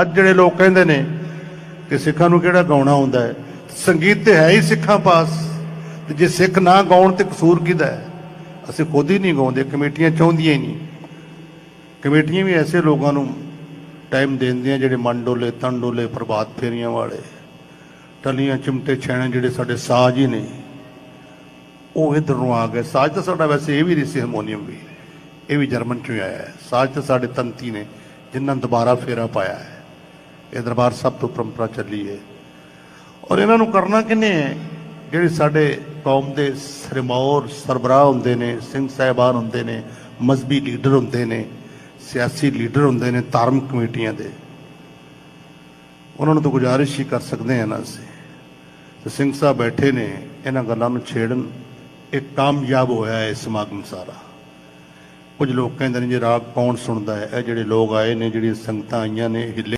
ਅੱਜ ਜਿਹੜੇ ਲੋਕ ਕਹਿੰਦੇ ਨੇ ਕਿ ਸਿੱਖਾਂ ਨੂੰ ਕਿਹੜਾ ਗਾਉਣਾ ਆਉਂਦਾ ਹੈ? ਸੰਗੀਤ ਤੇ ਹੈ ਹੀ ਸਿੱਖਾਂ ਪਾਸ। ਤੇ ਜੇ ਸਿੱਖ ਨਾ ਗਾਉਣ ਤੇ ਕਸੂਰ ਕਿਹਦਾ ਹੈ? ਅਸੀਂ ਖੁਦ ਹੀ ਨਹੀਂ ਗਾਉਂਦੇ, ਕਮੇਟੀਆਂ ਚਾਹੁੰਦੀਆਂ ਹੀ ਨਹੀਂ। ਕਮੇਟੀਆਂ ਵੀ ਐਸੇ ਲੋਕਾਂ ਨੂੰ ਟਾਈਮ ਦਿੰਦੀਆਂ ਜਿਹੜੇ ਮਨ ਡੋਲੇ, ਤਨ ਡੋਲੇ, ਪ੍ਰਭਾਤ ਫੇਰੀਆਂ ਵਾਲੇ, ਟਲੀਆਂ, ਚਿਮਟੇ, ਛੈਣੇ ਜਿਹੜੇ ਸਾਡੇ ਸਾਜ਼ ਹੀ ਨੇ, ਉਹ ਇਧਰ ਨੂੰ ਆ ਗਏ। ਸਾਜ਼ ਤਾਂ ਸਾਡਾ ਵੈਸੇ ਇਹ ਵੀ ਨਹੀਂ ਸੀ ਹਾਰਮੋਨੀਅਮ ਵੀ। ਇਹ ਵੀ ਜਰਮਨ ਚੋਂ ਹੀ ਆਇਆ ਹੈ। ਸਾਜ਼ ਤਾਂ ਸਾਡੇ ਤੰਤੀ ਨੇ, ਜਿਨ੍ਹਾਂ ਦੁਬਾਰਾ ਫੇਰਾ ਪਾਇਆ ਹੈ। ਇਹ ਦਰਬਾਰ ਸਾਹਿਬ ਤੋਂ ਪਰੰਪਰਾ ਚੱਲੀ ਹੈ। ਔਰ ਇਹਨਾਂ ਨੂੰ ਕਰਨਾ ਕਿੰਨੇ ਹੈ? ਜਿਹੜੇ ਸਾਡੇ ਕੌਮ ਦੇ ਸਰਮੌਰ ਸਰਬਰਾਹ ਹੁੰਦੇ ਨੇ, ਸਿੰਘ ਸਾਹਿਬਾਨ ਹੁੰਦੇ ਨੇ ਮਜ਼ਬੀ ਲੀਡਰ ਹੁੰਦੇ ਨੇ, ਸਿਆਸੀ ਲੀਡਰ ਹੁੰਦੇ ਨੇ, ਧਾਰਮਿਕ ਕਮੇਟੀਆਂ ਦੇ। ਉਹਨਾਂ ਨੂੰ ਤਾਂ ਗੁਜ਼ਾਰਿਸ਼ ਹੀ ਕਰ ਸਕਦੇ ਹਾਂ ਨਾ ਅਸੀਂ। ਤੇ ਸਿੰਘ ਸਾਹਿਬ ਬੈਠੇ ਨੇ, ਇਹਨਾਂ ਗੱਲਾਂ ਨੂੰ ਛੇੜਨ। ਇਹ ਕਾਮਯਾਬ ਹੋਇਆ ਹੈ ਸਮਾਗਮ ਸਾਰਾ। ਕੁਝ ਲੋਕ ਕਹਿੰਦੇ ਨੇ, ਜੇ ਰਾਗ ਕੌਣ ਸੁਣਦਾ ਹੈ? ਇਹ ਜਿਹੜੇ ਲੋਕ ਆਏ ਨੇ, ਜਿਹੜੀਆਂ ਸੰਗਤਾਂ ਆਈਆਂ ਨੇ, ਹਿੱਲੇ